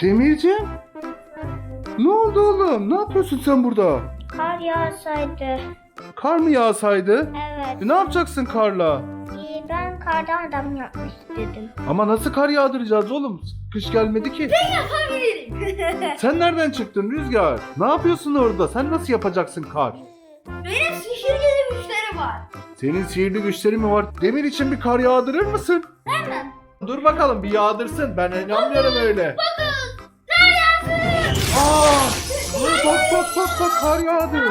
Demirciğim? Ne oldu oğlum? Ne yapıyorsun sen burada? Kar yağsaydı. Kar mı yağsaydı? Evet. E, ne yapacaksın karla? Ee, ben kardan adam yapmak istedim. Ama nasıl kar yağdıracağız oğlum? Kış gelmedi ki. Yapabilirim. Sen nereden çıktın Rüzgar? Ne yapıyorsun orada? Sen nasıl yapacaksın kar? Benim sihirli güçlerim var. Senin sihirli güçlerin mi var? Demir için bir kar yağdırır mısın? Hemen. Dur bakalım bir yağdırsın. Ben inanmıyorum öyle. Bakın. Aa! Aa, Bak bak bak bak kar yağdı.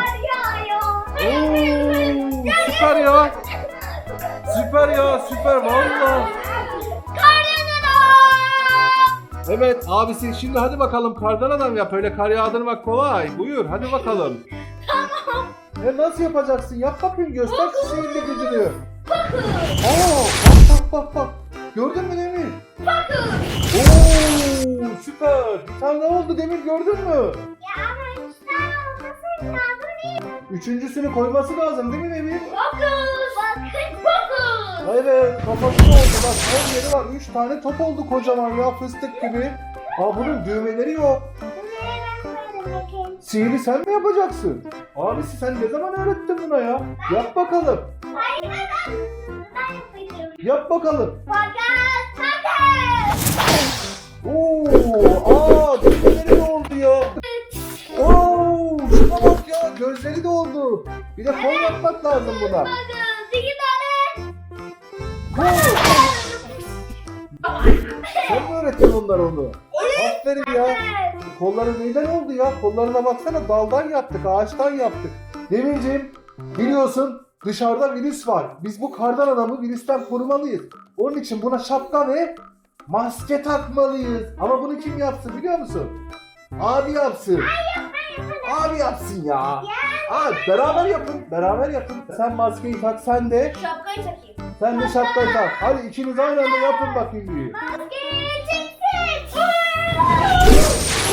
Oo, süper ya. Süper ya süper valla. Kardan adam. Evet abisi şimdi hadi bakalım kardan adam yap. Öyle kar yağdırmak kolay. Buyur hadi bakalım. Tamam. E nasıl yapacaksın? Yap bakayım göster şu sihirli gücünü. Bakın. Aa bak bak bak bak. Gördün mü Demir? Bakın. Oo süper. Bir tane oldu Demir gördün mü? Ya ama üç tane olmasın. Bu ne? Üçüncüsünü koyması lazım değil mi Demir? Bakın. Bakın. Bakın. Evet kafası oldu bak her yeri var. Üç tane top oldu kocaman ya fıstık gibi. Aa bunun düğmeleri yok. Sihiri sen mi yapacaksın? Abisi sen ne zaman öğrettin buna ya? Yap bakalım. Hayır ben ben yapacağım. Yap bakalım. Fakat fakat. Gözleri de oldu. Bir de kol yapmak lazım buna. İki tane. Sen mi öğrettin onlara onu? Aferin ya. Kolları neyden oldu ya? Kollarına baksana daldan yaptık, ağaçtan yaptık. Demirciğim biliyorsun dışarıda virüs var. Biz bu kardan adamı virüsten korumalıyız. Onun için buna şapka ve maske takmalıyız. Ama bunu kim yapsın biliyor musun? Abi yapsın. Abi yapsın ya. Abi beraber yapın, beraber yapın. Sen maskeyi tak, sen de, Şapkayı takayım. sen de şapkayı tak. Hadi ikiniz aynı anda yapın bakayım bir. Maskeyi çeksin.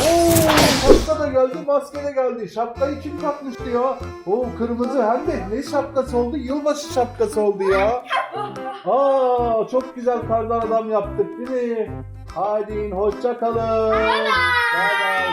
Oo, şapka da geldi, maske de geldi. Şapkayı kim takmıştı ya? Oo, kırmızı hem de ne şapkası oldu? Yılbaşı şapkası oldu ya. Aa, çok güzel kardan adam yaptık değil mi? Hadi hoşça kalın. Bye bye.